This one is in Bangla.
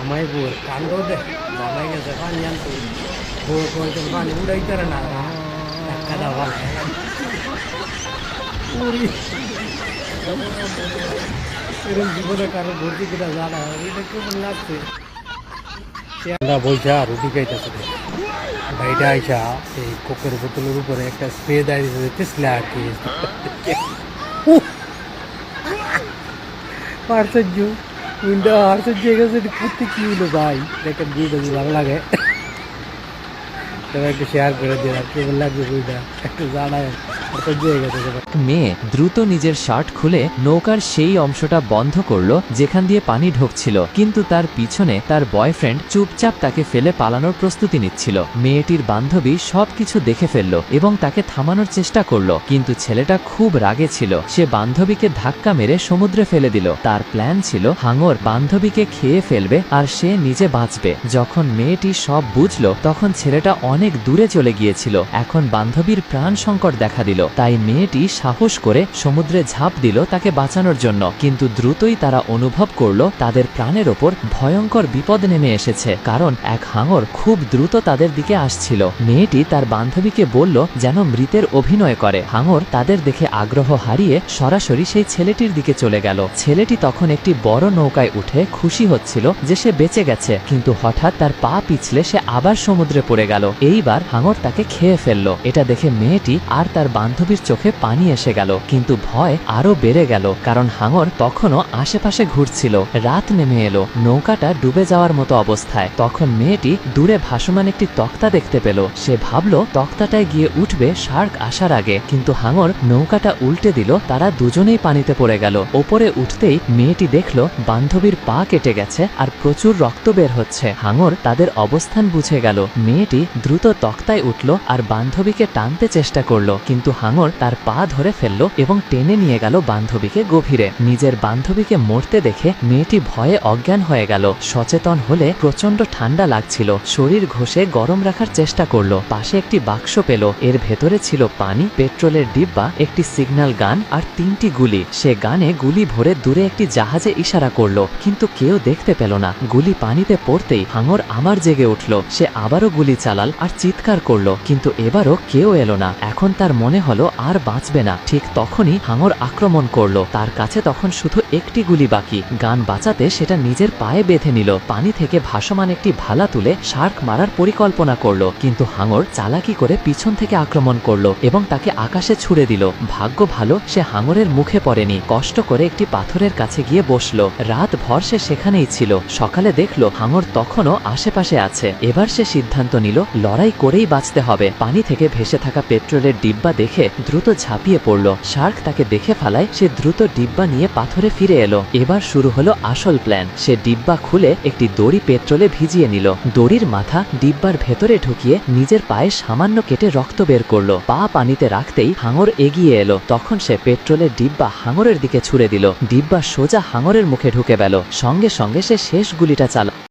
আমায় বউর কাণ্ড দেখ জামাই গেছে পানি আনতে বউ কয়েকজন পানি উড়াই করে না ধাক্কা দাও ভালো উড়ি এরকম জীবনে কারো ভর্তি কিনা জানা এটা কেমন লাগছে আমরা বইছা রুটি খাইতেছে ভাইটা আইসা এই কোকের বোতলের উপরে একটা স্প্রে দাঁড়িয়ে পিছলে আর কি আশ্চর্য উইন্ডো আশ্চর্য যে গেছে করতে কি হলো ভাই? দেখেন বুঝতে ভালো লাগে, তবে একটু শেয়ার করে দিন কেমন লাগবে বুঝটা একটু জানায় মেয়ে দ্রুত নিজের শার্ট খুলে নৌকার সেই অংশটা বন্ধ করল, যেখান দিয়ে পানি ঢুকছিল। কিন্তু তার পিছনে তার বয়ফ্রেন্ড চুপচাপ তাকে ফেলে পালানোর প্রস্তুতি নিচ্ছিল। মেয়েটির বান্ধবী সবকিছু দেখে ফেলল এবং তাকে থামানোর চেষ্টা করল, কিন্তু ছেলেটা খুব রাগে ছিল। সে বান্ধবীকে ধাক্কা মেরে সমুদ্রে ফেলে দিল। তার প্ল্যান ছিল, হাঙর বান্ধবীকে খেয়ে ফেলবে আর সে নিজে বাঁচবে। যখন মেয়েটি সব বুঝলো, তখন ছেলেটা অনেক দূরে চলে গিয়েছিল। এখন বান্ধবীর প্রাণ সংকট দেখা দিল। তাই মেয়েটি সাহস করে সমুদ্রে ঝাঁপ দিল তাকে বাঁচানোর জন্য। কিন্তু দ্রুতই তারা অনুভব করল তাদের প্রাণের ওপর ভয়ঙ্কর বিপদ নেমে এসেছে। কারণ এক হাঙর খুব দ্রুত তাদের দিকে আসছিল। মেয়েটি তার বান্ধবীকে বলল যেন মৃতের অভিনয় করে। হাঙর তাদের দেখে আগ্রহ হারিয়ে সরাসরি সেই ছেলেটির দিকে চলে গেল। ছেলেটি তখন একটি বড় নৌকায় উঠে খুশি হচ্ছিল যে সে বেঁচে গেছে। কিন্তু হঠাৎ তার পা পিছলে সে আবার সমুদ্রে পড়ে গেল। এইবার হাঙর তাকে খেয়ে ফেলল। এটা দেখে মেয়েটি আর তার বান্ধবীর চোখে পানি এসে গেল, কিন্তু ভয় আরও বেড়ে গেল, কারণ হাঙর তখনও আশেপাশে ঘুরছিল। রাত নেমে এলো, নৌকাটা ডুবে যাওয়ার মতো অবস্থায়। তখন মেয়েটি দূরে ভাসমান একটি তক্তা দেখতে পেল। সে ভাবল, তক্তাটায় গিয়ে উঠবে শার্ক আসার আগে, কিন্তু হাঙর নৌকাটা উল্টে দিল, তারা দুজনেই পানিতে পড়ে গেল। ওপরে উঠতেই মেয়েটি দেখল, বান্ধবীর পা কেটে গেছে আর প্রচুর রক্ত বের হচ্ছে। হাঙর তাদের অবস্থান বুঝে গেল। মেয়েটি দ্রুত তক্তায় উঠল আর বান্ধবীকে টানতে চেষ্টা করল, কিন্তু হাঙর তার পা ধরে ফেলল এবং টেনে নিয়ে গেল বান্ধবীকে গভীরে। নিজের বান্ধবীকে মরতে দেখে মেয়েটি ভয়ে অজ্ঞান হয়ে গেল। সচেতন হলে প্রচণ্ড ঠান্ডা লাগছিল। শরীর ঘষে গরম রাখার চেষ্টা করল। পাশে একটি বাক্স পেল। এর ভেতরে ছিল পানি, পেট্রোলের ডিব্বা, একটি সিগন্যাল গান আর তিনটি গুলি। সে গানে গুলি ভরে দূরে একটি জাহাজে ইশারা করল। কিন্তু কেউ দেখতে পেল না। গুলি পানিতে পড়তেই হাঙর আমার জেগে উঠল। সে আবারও গুলি চালাল আর চিৎকার করল। কিন্তু এবারও কেউ এলো না। এখন তার মনে হলো আর বাঁচবে না। ঠিক তখনই হাঙর আক্রমণ করল। তার কাছে তখন শুধু একটি গুলি বাকি। গান বাঁচাতে সেটা নিজের পায়ে বেঁধে নিল। পানি থেকে ভাসমান একটি ভালা তুলে শার্ক মারার পরিকল্পনা করল। কিন্তু হাঙর চালাকি করে পিছন থেকে আক্রমণ করল এবং তাকে আকাশে ছুড়ে দিল। ভাগ্য ভালো, সে হাঙরের মুখে পড়েনি। কষ্ট করে একটি পাথরের কাছে গিয়ে বসল। রাত ভর সে সেখানেই ছিল। সকালে দেখল হাঙর তখনও আশেপাশে আছে। এবার সে সিদ্ধান্ত নিল, লড়াই করেই বাঁচতে হবে। পানি থেকে ভেসে থাকা পেট্রোলের ডিব্বা দেখে দ্রুত ঝাঁপিয়ে পড়ল। শার্ক তাকে দেখে ফেলায় সে দ্রুত ডিব্বা নিয়ে পাথরে ফিরে এলো। এবার শুরু হলো আসল প্ল্যান। সে ডিব্বা খুলে একটি দড়ি পেট্রোলে ভিজিয়ে নিল। দড়ির মাথা ডিব্বার ভেতরে ঢুকিয়ে নিজের পায়ে সামান্য কেটে রক্ত বের করল। পা পানিতে রাখতেই হাঙর এগিয়ে এলো। তখন সে পেট্রোলের ডিব্বা হাঙরের দিকে ছুড়ে দিল। ডিব্বা সোজা হাঙরের মুখে ঢুকে গেল। সঙ্গে সঙ্গে সে শেষ গুলিটা চালা